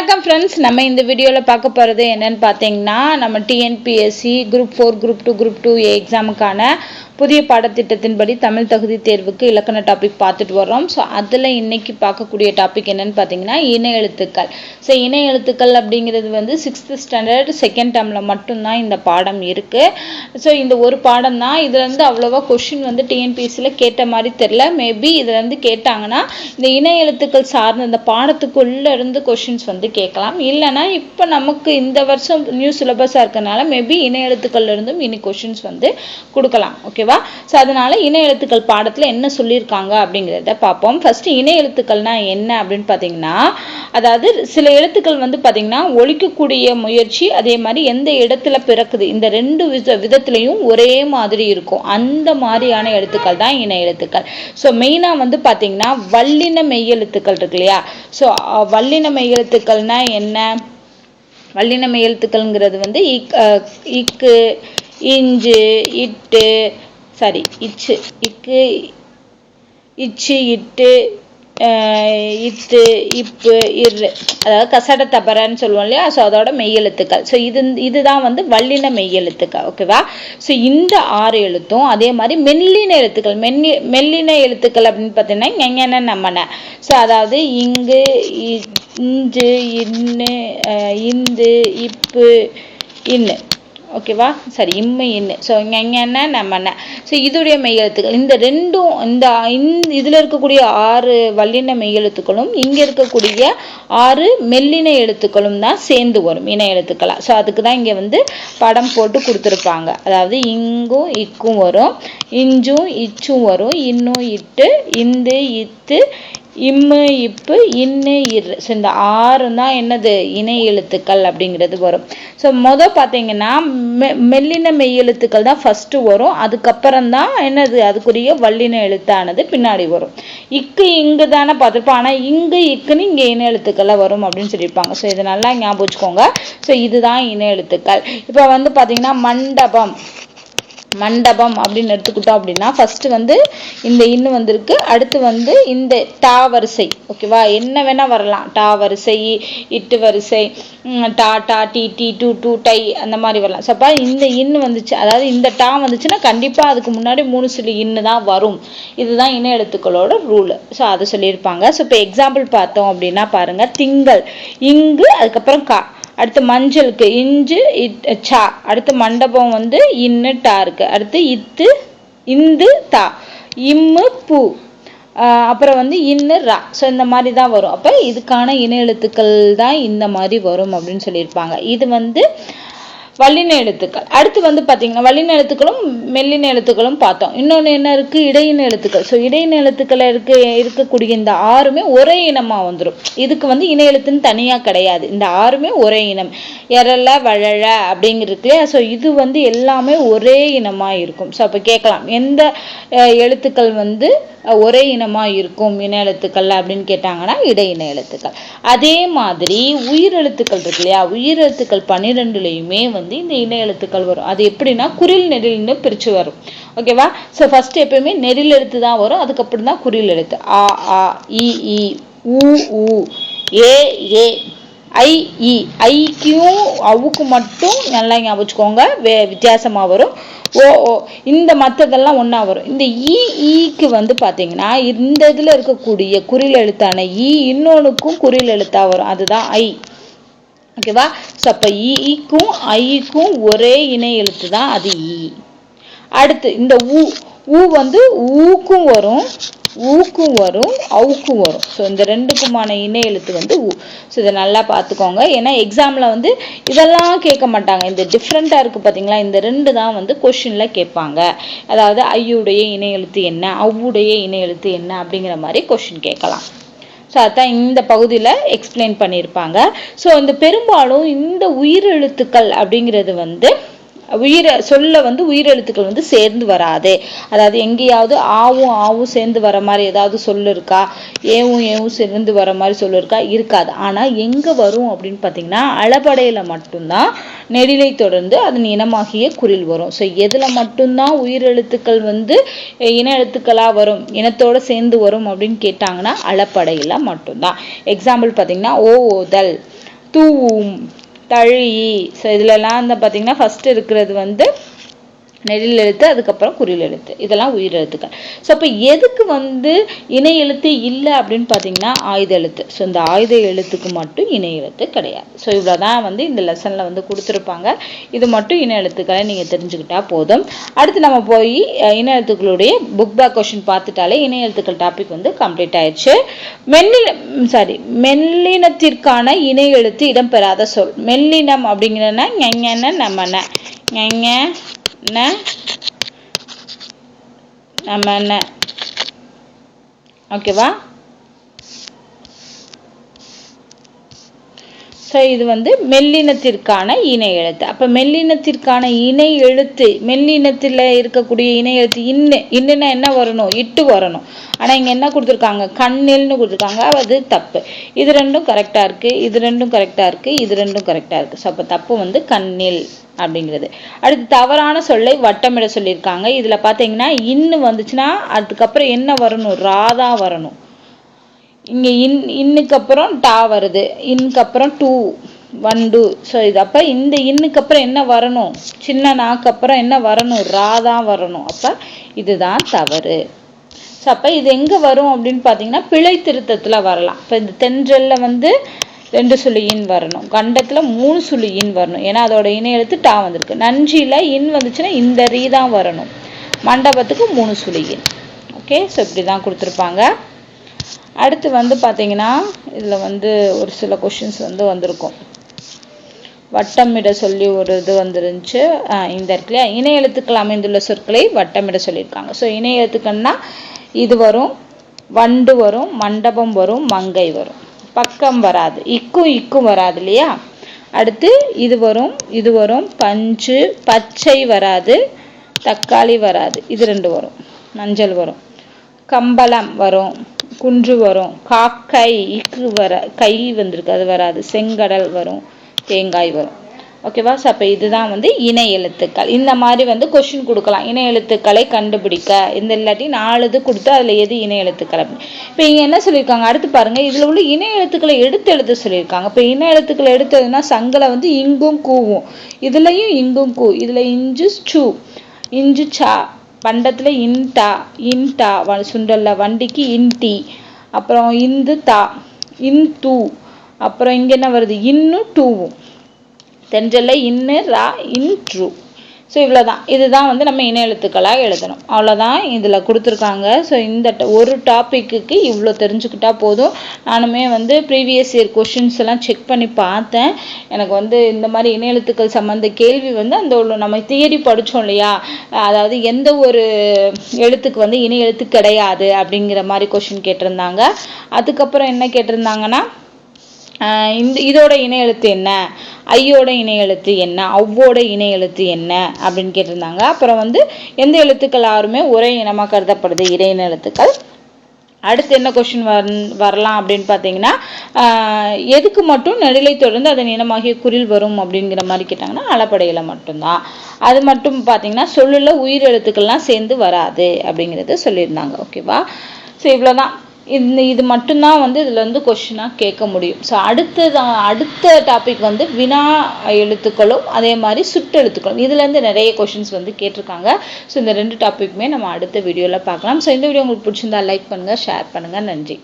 வணக்கம் ஃப்ரெண்ட்ஸ் நம்ம இந்த வீடியோவில் பார்க்க போகிறது என்னன்னு பார்த்தீங்கன்னா நம்ம TNPSC group four group two group two A எக்ஸாமுக்கான புதிய பாடத்திட்டத்தின்படி தமிழ் தகுதி தேர்வுக்கு இலக்கண டாபிக் பார்த்துட்டு வரோம் ஸோ அதில் இன்னைக்கு பார்க்கக்கூடிய டாபிக் என்னன்னு பார்த்தீங்கன்னா இணை எழுத்துக்கள். ஸோ இணை எழுத்துக்கள் அப்படிங்கிறது வந்து சிக்ஸ்த்து ஸ்டாண்டர்ட் செகண்ட் டேர்மில் மட்டும்தான் இந்த பாடம் இருக்குது ஸோ இந்த ஒரு பாடம் தான் இதுலேருந்து அவ்வளோவா கொஷின் வந்து டிஎன்பிஎஸ்சியில் கேட்ட மாதிரி தெரில மேபி இதுலேருந்து கேட்டாங்கன்னா இந்த இணை எழுத்துக்கள் சார்ந்த இந்த பாடத்துக்குள்ளே இருந்து கொஷின்ஸ் வந்து கேட்கலாம். இல்லைன்னா இப்போ நமக்கு இந்த வருஷம் நியூ சிலபஸாக இருக்கனால மேபி இணை எழுத்துக்கள்லேருந்தும் இனி கொஷின்ஸ் வந்து கொடுக்கலாம். ஓகே ஓகேவா ஸோ அதனால இணை எழுத்துக்கள் பாடத்தில் என்ன சொல்லியிருக்காங்க அப்படிங்கிறத பார்ப்போம். ஃபர்ஸ்ட் இணை எழுத்துக்கள்னா என்ன அப்படின்னு பார்த்தீங்கன்னா அதாவது சில எழுத்துக்கள் வந்து பார்த்தீங்கன்னா ஒழிக்கக்கூடிய முயற்சி அதே மாதிரி எந்த இடத்துல பிறக்குது இந்த ரெண்டு வித விதத்துலையும் ஒரே மாதிரி இருக்கும். அந்த மாதிரியான எழுத்துக்கள் தான் இணை எழுத்துக்கள். ஸோ மெயினாக வந்து பார்த்தீங்கன்னா வல்லின மெய்யெழுத்துக்கள் இருக்கு இல்லையா? ஸோ வல்லின மெய்யெழுத்துக்கள்னா என்ன? வல்லின மெய்யெழுத்துக்கள்ங்கிறது வந்து இக் இக்கு இஞ்சு இட்டு சாரி இச்சு இக்கு இச்சு இட்டு இத்து இப்பு இர் அதாவது கசட தபரன்னு சொல்லுவோம் இல்லையா? ஸோ அதோட மெய்யெழுத்துக்கள் ஸோ இது இதுதான் வந்து வல்லின மெய்யெழுத்துக்கள் ஓகேவா ஸோ இந்த ஆறு எழுத்தும் அதே மாதிரி மெல்லின எழுத்துக்கள். மென்னி மெல்லின எழுத்துக்கள் அப்படின்னு பார்த்தீங்கன்னா எங்கன நம்மன ஸோ அதாவது இங்கு இஞ்சு இன்னு இந்து இப்பு இன்னு. ஓகேவா சரி இம்மை இன்னு ஸோ ஞெஞன நம்மன ஸோ இதோடைய மெய்யெழுத்துக்கள். இந்த ரெண்டும் இந்த இந்த இதில் இருக்கக்கூடிய ஆறு வல்லின மெய்யெழுத்துக்களும் இங்கே இருக்கக்கூடிய ஆறு மெல்லின எழுத்துக்களும் தான் சேர்ந்து வரும் இன எழுத்துக்களாக ஸோ அதுக்கு தான் இங்கே வந்து படம் போட்டு கொடுத்துருப்பாங்க. அதாவது இங்கும் இக்கும் வரும் இஞ்சும் இச்சும் வரும் இன்னும் இட்டு இந்து இத்து இம்மு இப்பு இன்னு இரு. ஸோ இந்த ஆறும் தான் என்னது? இணை எழுத்துக்கள் அப்படிங்கிறது வரும். ஸோ மொதல் பார்த்தீங்கன்னா மெ மெல்லின மெய்யெழுத்துக்கள் தான் ஃபஸ்ட்டு வரும். அதுக்கப்புறம் தான் என்னது? அதுக்குரிய வல்லின எழுத்தானது பின்னாடி வரும். இக்கு இங்கு தானே பார்த்துருப்போம். ஆனால் இங்கு இக்குன்னு இங்கே இன எழுத்துக்கள்லாம் வரும் அப்படின்னு சொல்லியிருப்பாங்க. ஸோ இது நல்லா ஞாபகம் வச்சுக்கோங்க. ஸோ இதுதான் இன எழுத்துக்கள். இப்போ வந்து பார்த்தீங்கன்னா மண்டபம். மண்டபம் அப்படின்னு எடுத்துக்கிட்டோம் அப்படின்னா ஃபஸ்ட்டு வந்து இந்த இன்னு வந்திருக்கு. அடுத்து வந்து இந்த டா வரிசை. ஓகேவா? என்ன வேணால் வரலாம். டா வரிசை இட்டு வரிசை டா டா டி டி டூ டூ டை அந்த மாதிரி வரலாம். ஸோ அப்போ இந்த இன்னு வந்துச்சு. அதாவது இந்த டா வந்துச்சுன்னா கண்டிப்பாக அதுக்கு முன்னாடி மூணு சொல்லி இன்னு தான் வரும். இதுதான் இன எழுத்துக்களோட ரூல் ஸோ அதை சொல்லியிருப்பாங்க. ஸோ இப்போ எக்ஸாம்பிள் பார்த்தோம் அப்படின்னா பாருங்கள் திங்கள். இங்கு அதுக்கப்புறம் கா. அடுத்து மஞ்சளுக்கு இஞ்சு இட் சா. அடுத்து மண்டபம் வந்து இன்னு டா இருக்கு. அடுத்து இத்து இந்து தா. இம்மு பூ. அப்புறம் வந்து இன்னு ரா. ஸோ இந்த மாதிரி தான் வரும். அப்போ இதுக்கான இன எழுத்துக்கள் தான் இந்த மாதிரி வரும் அப்படின்னு சொல்லியிருப்பாங்க. இது வந்து வல்லின எழுத்துக்கள். அடுத்து வந்து பார்த்தீங்கன்னா வல்லின எழுத்துக்களும் மெல்லின எழுத்துக்களும் பார்த்தோம். இன்னொன்று என்ன இருக்கு? இடையின எழுத்துக்கள். ஸோ இடையின எழுத்துக்கள் இருக்க இருக்கக்கூடிய இந்த ஆறுமே ஒரே இனமாக வந்துடும் இதுக்கு வந்து இன எழுத்துன்னு தனியாக கிடையாது. இந்த ஆறுமே ஒரே இனம். எரல வழழ அப்படிங்கிறது இல்லையா? ஸோ இது வந்து எல்லாமே ஒரே இனமாக இருக்கும். ஸோ அப்போ கேட்கலாம். எந்த எழுத்துக்கள் வந்து ஒரே இனமாக இருக்கும்? இன எழுத்துக்கள் அப்படின்னு கேட்டாங்கன்னா இடையின எழுத்துக்கள். அதே மாதிரி உயிரெழுத்துக்கள் இருக்கு இல்லையா? உயிரெழுத்துக்கள் பன்னிரெண்டுலேயுமே வந்து இந்த இன எழுத்துக்கள் வரும். அது எப்படின்னா குரில் நெடில்னு பிரித்து வரும். ஓகேவா ஸோ ஃபர்ஸ்ட் எப்பயுமே நெடில் எழுத்து தான் வரும். அதுக்கப்புறம் தான் குரில் எழுத்து. ஆ ஆ இ ஊ ஊ ஏ ஏ ஐ இ ஐக்கும் அவுக்கு மட்டும் நல்லா ஞாபகம் வச்சுக்கோங்க. வே வித்தியாசமாக வரும். ஓ ஓ இந்த மற்றதெல்லாம் ஒன்றா வரும். இந்த இஇக்கு வந்து பார்த்தீங்கன்னா இந்த இதில் இருக்கக்கூடிய குறில் எழுத்தான இ இன்னொன்றுக்கும் குறில் எழுத்தாக வரும். அதுதான் ஐ. ஓகேவா ஸோ அப்போ ஈக்கும் ஐக்கும் ஒரே இணை எழுத்து தான். அது இ. அடுத்து இந்த ஊ ஊ வந்து ஊக்கும் வரும். ஊக்கும் வரும் அவுக்கும் வரும். ஸோ இந்த ரெண்டுக்குமான இணை எழுத்து வந்து ஊ. ஸோ இதை நல்லா பார்த்துக்கோங்க. ஏன்னா எக்ஸாமில் வந்து இதெல்லாம் கேட்க மாட்டாங்க. இந்த டிஃப்ரெண்ட்டாக இருக்குது பார்த்தீங்களா இந்த ரெண்டு தான் வந்து கொஷினில் கேட்பாங்க. அதாவது ஐயுடைய இணை எழுத்து என்ன? அவ்வுடைய இணை எழுத்து என்ன? அப்படிங்கிற மாதிரி கொஷின் கேட்கலாம். ஸோ அதான் இந்த பகுதியில் எக்ஸ்பிளைன் பண்ணியிருப்பாங்க. ஸோ இந்த பெரும்பாலும் இந்த உயிரெழுத்துக்கள் அப்படிங்கிறது வந்து உயிர சொல்ல வந்து உயிரெழுத்துக்கள் வந்து சேர்ந்து வராது. அதாவது எங்கேயாவது ஆவும் ஆவும் சேர்ந்து வர மாதிரி ஏதாவது சொல்லிருக்கா? ஏவும் ஏவும் சேர்ந்து வர மாதிரி சொல்லிருக்கா? இருக்காது. ஆனால் எங்கே வரும் அப்படின்னு பார்த்தீங்கன்னா அளபடையில் மட்டும்தான் நெடிலை தொடர்ந்து அதன் இனமாகிய குரில் வரும். ஸோ எதில் மட்டும்தான் உயிரெழுத்துக்கள் வந்து இன எழுத்துக்களாக வரும் இனத்தோடு சேர்ந்து வரும் அப்படின்னு கேட்டாங்கன்னா அளப்படையில் மட்டும்தான். எக்ஸாம்பிள் பார்த்தீங்கன்னா ஓ ஓதல் தூவும் தழி ஸோ இதுலலாம் வந்து பார்த்திங்கன்னா ஃபஸ்ட்டு இருக்கிறது வந்து நெடில் எழுத்து அதுக்கப்புறம் குறில் எழுத்து இதெல்லாம் உயிர் எழுத்துக்கள் ஸோ அப்போ எதுக்கு வந்து இணை எழுத்து இல்லை அப்படின்னு பார்த்தீங்கன்னா ஆயுத எழுத்து. ஸோ இந்த ஆயுத எழுத்துக்கு மட்டும் இணை எழுத்து கிடையாது. ஸோ இவ்வளோ தான் வந்து இந்த லெசனில் வந்து கொடுத்துருப்பாங்க. இது மட்டும் இணை எழுத்துக்களை நீங்கள் தெரிஞ்சுக்கிட்டா போதும். அடுத்து நம்ம போய் இணை எழுத்துக்களுடைய புக் பேக் கொஷின் பார்த்துட்டாலே இணை எழுத்துக்கள் டாபிக் வந்து கம்ப்ளீட் ஆயிடுச்சு. மெல்லின சாரி மெல்லினத்திற்கான இணை எழுத்து இடம்பெறாத சொல். மெல்லினம் அப்படிங்கிறன்னா ஞங்கன்னு நம்ம ஞங்க ந நம்ம ந. ஓகேவா ஸோ இது வந்து மெல்லினத்திற்கான இணை எழுத்து. அப்போ மெல்லினத்திற்கான இணை எழுத்து மெல்லினத்தில் இருக்கக்கூடிய இணை எழுத்து இன்னு இன்னுன்னா என்ன வரணும்? இட்டு வரணும். ஆனால் இங்கே என்ன கொடுத்துருக்காங்க? கண்ணில்னு கொடுத்துருக்காங்க. அது தப்பு. இது ரெண்டும் கரெக்டாக இருக்குது இது ரெண்டும் கரெக்டாக இருக்குது இது ரெண்டும் கரெக்டாக இருக்குது ஸோ அப்போ தப்பு வந்து கண்ணில் அப்படிங்கிறது. அடுத்து தவறான சொல்லை வட்டமிட சொல்லியிருக்காங்க. இதில் பார்த்தீங்கன்னா இன்னு வந்துச்சுன்னா அதுக்கப்புறம் என்ன வரணும்? ராதா வரணும். இங்கே இன் இன்னுக்கு அப்புறம் டா வருது. இன்னுக்கு அப்புறம் டூ ஒன் டூ ஸோ இது அப்போ இந்த இன்னுக்கு அப்புறம் என்ன வரணும்? சின்ன நாக்கு அப்புறம் என்ன வரணும்? ரா தான் வரணும். அப்போ இதுதான் தவறு. ஸோ அப்போ இது எங்கே வரும் அப்படின்னு பார்த்தீங்கன்னா பிழை திருத்தத்தில் வரலாம். இப்போ இந்த தென்றலில் வந்து ரெண்டு சுழி இன் வரணும். கண்டத்தில் மூணு சுழி இன் வரணும். ஏன்னா அதோட இணை எழுத்து டா வந்திருக்கு. நஞ்சியில் இன் வந்துச்சுன்னா இந்த ரீ தான் வரணும். மண்டபத்துக்கு மூணு சுழி இன். ஓகே ஸோ இப்படி தான் கொடுத்துருப்பாங்க. அடுத்து வந்து பார்த்தீங்கன்னா இதில் வந்து ஒரு சில கொஷின்ஸ் வந்து வந்திருக்கும். வட்டமிட சொல்லி ஒரு இது வந்துருந்துச்சு. இந்த இடத்துல இணை எழுத்துக்கள் அமைந்துள்ள சொற்களை வட்டமிட சொல்லியிருக்காங்க. ஸோ இணை எழுத்துக்கள்னா இது வரும் வண்டு வரும் மண்டபம் வரும் மங்கை வரும். பக்கம் வராது. இக்கும் இக்கும் வராது இல்லையா? அடுத்து இது வரும் இது வரும் பஞ்சு பச்சை வராது தக்காளி வராது. இது ரெண்டு வரும். மஞ்சள் வரும். கம்பளம் வரும். குன்று வரும். காக்கை இக்கு வர கை வந்திருக்கு அது வராது. செங்கடல் வரும் தேங்காய் வரும். ஓகேவா ஸோ அப்போ இதுதான் வந்து இணை எழுத்துக்கள். இந்த மாதிரி வந்து கொஷின் கொடுக்கலாம். இணை எழுத்துக்களை கண்டுபிடிக்க. இந்த இல்லாட்டி நாலு இது கொடுத்து அதில் எது இணை எழுத்துக்கள் அப்படின்னு இப்போ இங்கே என்ன சொல்லியிருக்காங்க? அடுத்து பாருங்கள் இதில் உள்ள இணை எழுத்துக்களை எடுத்து எழுத சொல்லியிருக்காங்க. இப்போ இணை எழுத்துக்களை எடுத்ததுன்னா சங்கலை வந்து இங்கும் கூவும். இதுலையும் இங்கும் கூ. இதில் இஞ்சு சூ. இஞ்சு சா பண்டத்தில் இன்டா இன்டா சுண்டல்ல வண்டிக்கு இன்டி அப்புறம் இந்து தா இன் தூ அப்புறம் இங்கே என்ன வருது? இன்னு டூவும். தென்றல்ல இன்னு ரா இன் ட்ரூ ஸோ இவ்வளோ தான் இதுதான் வந்து நம்ம இன எழுத்துக்களாக எழுதணும். அவ்வளோதான் இதில் கொடுத்துருக்காங்க. ஸோ இந்த ஒரு டாப்பிக்கு இவ்வளோ தெரிஞ்சுக்கிட்டா போதும். நானுமே வந்து ப்ரீவியஸ் இயர் கொஷின்ஸ் எல்லாம் செக் பண்ணி பார்த்தேன். எனக்கு வந்து இந்த மாதிரி இணையெழுத்துக்கள் எழுத்துக்கள் சம்மந்த கேள்வி வந்து அந்த நம்ம தியரி படித்தோம் இல்லையா? அதாவது எந்த ஒரு எழுத்துக்கு வந்து இன எழுத்து கிடையாது அப்படிங்கிற மாதிரி கொஷின் கேட்டிருந்தாங்க. அதுக்கப்புறம் என்ன கேட்டிருந்தாங்கன்னா இந்த இதோட இணையெழுத்து எழுத்து என்ன? ஐயோட இணை எழுத்து என்ன அவ்வோட இணை எழுத்து என்ன அப்படின்னு கேட்டிருந்தாங்க. அப்புறம் வந்து எந்த எழுத்துக்கள் யாருமே ஒரே இனமாக கருதப்படுது? இறையின எழுத்துக்கள். அடுத்து என்ன கொஷின் வர் வரலாம் அப்படின்னு பார்த்தீங்கன்னா எதுக்கு மட்டும் நடுநிலை தொடர்ந்து அதன் இனமாகிய குரில் வரும் அப்படிங்கிற மாதிரி கேட்டாங்கன்னா அளப்படையில் மட்டும்தான். அது மட்டும் பார்த்தீங்கன்னா சொல்லில் உயிர் எழுத்துக்கள்லாம் சேர்ந்து வராது அப்படிங்கிறத சொல்லியிருந்தாங்க. ஓகேவா ஸோ இவ்வளோதான் இந்த இது மட்டும்தான் வந்து இதில் வந்து கொஷினாக கேட்க முடியும். ஸோ அடுத்தது அடுத்த டாபிக் வந்து வினா எழுத்துக்களும் அதே மாதிரி சுட்டெழுத்துக்களும் இதுலேருந்து நிறைய கொஷின்ஸ் வந்து கேட்டிருக்காங்க. ஸோ இந்த ரெண்டு டாப்பிக்குமே நம்ம அடுத்த வீடியோவில் பார்க்கலாம். ஸோ இந்த வீடியோ உங்களுக்கு பிடிச்சிருந்தா லைக் பண்ணுங்கள் ஷேர் பண்ணுங்கள் நன்றி.